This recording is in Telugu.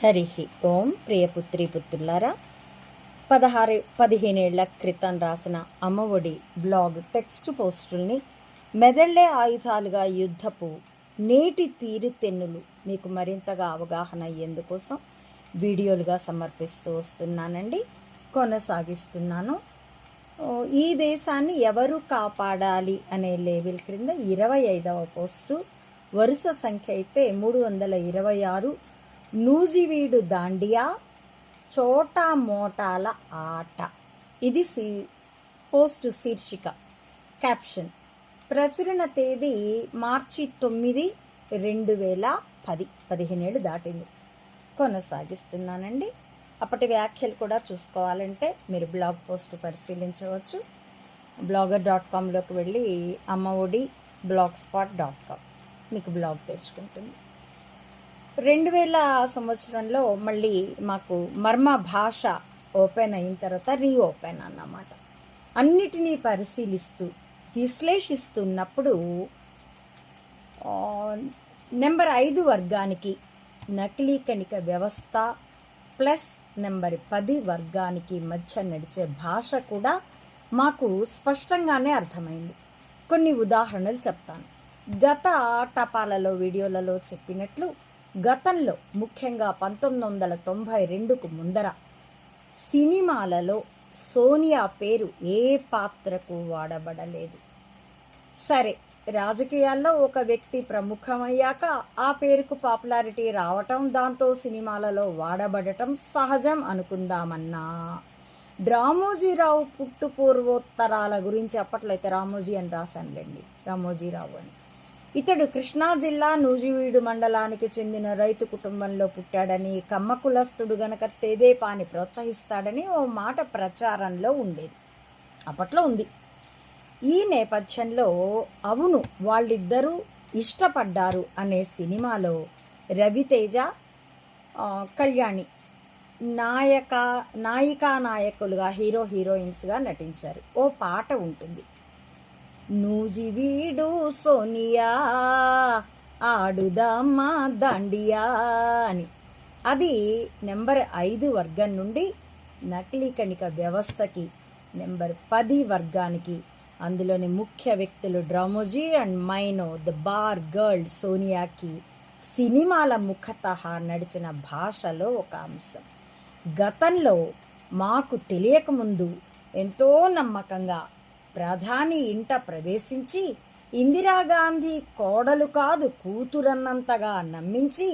హరి ఓం ప్రియపుత్రి పుత్రులారా పదహారు పదిహేనేళ్ళ క్రితం రాసిన అమ్మఒడి బ్లాగ్ టెక్స్ట్ పోస్టుల్ని మెదళ్ళే ఆయుధాలుగా యుద్ధపు నేటి తీరుతెన్నులు మీకు మరింతగా అవగాహన అయ్యేందుకోసం వీడియోలుగా సమర్పిస్తూ వస్తున్నానండి. కొనసాగిస్తున్నాను. ఈ దేశాన్ని ఎవరు కాపాడాలి అనే లేబుల్ క్రింద ఇరవై ఐదవ పోస్టు. వరుస సంఖ్య అయితే మూడు వందల ఇరవై ఆరు నూజివీడు దాండియా చోటా మోటాల ఆట. ఇది సీ పోస్ట్ శీర్షిక. క్యాప్షన్. ప్రచురణ తేదీ మార్చి తొమ్మిది రెండు వేల పది. పదిహేనేళ్ళు దాటింది. కొనసాగిస్తున్నానండి. అప్పటి వ్యాఖ్యలు కూడా చూసుకోవాలంటే మీరు బ్లాగ్ పోస్ట్ పరిశీలించవచ్చు. బ్లాగర్ డాట్ కామ్లోకి వెళ్ళి Ammaodi blogspot dot com. మీకు బ్లాగ్ తెరుచుకుంటుంది. రెండు వేల సంవత్సరంలో మళ్ళీ మాకు మర్మ భాష ఓపెన్ అయిన తర్వాత రీఓపెన్ అన్నమాట. అన్నిటినీ పరిశీలిస్తూ విశ్లేషిస్తున్నప్పుడు నెంబర్ ఐదు వర్గానికి నకిలీ కణిక వ్యవస్థ ప్లస్ నెంబర్ పది వర్గానికి మధ్య నడిచే భాష కూడా మాకు స్పష్టంగానే అర్థమైంది. కొన్ని ఉదాహరణలు చెప్తాను. గత టపాలలో వీడియోలలో చెప్పినట్లు గతంలో ముఖ్యంగా పంతొమ్మిది వందల తొంభై రెండుకు ముందర సినిమాలలో సోనియా పేరు ఏ పాత్రకు వాడబడలేదు. సరే రాజకీయాల్లో ఒక వ్యక్తి ప్రముఖమయ్యాక ఆ పేరుకు పాపులారిటీ రావటం దాంతో సినిమాలలో వాడబడటం సహజం అనుకుందామన్నా. రామోజీరావు పుట్టు పూర్వోత్తరాల గురించి అప్పట్లో అయితే రామోజీ అని రాశానులేండి. రామోజీరావు అని. ఇతడు కృష్ణా జిల్లా నూజివీడు మండలానికి చెందిన రైతు కుటుంబంలో పుట్టాడని కమ్మ కులస్తుడు గనక తెదేపాని ప్రోత్సహిస్తాడని ఓ మాట ప్రచారంలో ఉండేది. అప్పట్లో ఉంది. ఈ నేపథ్యంలో అవును వాళ్ళిద్దరూ ఇష్టపడ్డారు అనే సినిమాలో రవితేజ కళ్యాణి నాయక నాయికా నాయకులుగా హీరో హీరోయిన్స్గా నటించారు. ఓ పాట ఉంటుంది. నూజివీడు సోనియా ఆడుదామా దాండియా అని. అది నెంబర్ ఐదు వర్గం నుండి నకిలీ కణిక వ్యవస్థకి నెంబర్ పది వర్గానికి. అందులోని ముఖ్య వ్యక్తులు Dramoji and Maino the bar girl సోనియాకి సినిమాల ముఖత నడిచిన భాషలో ఒక అంశం. గతంలో మాకు తెలియకముందు ఎంతో నమ్మకంగా ప్రధాని ఇంట ప్రవేశించి ఇందిరాగాంధీ కోడలు కాదు కూతురన్నంతగా నమ్మించి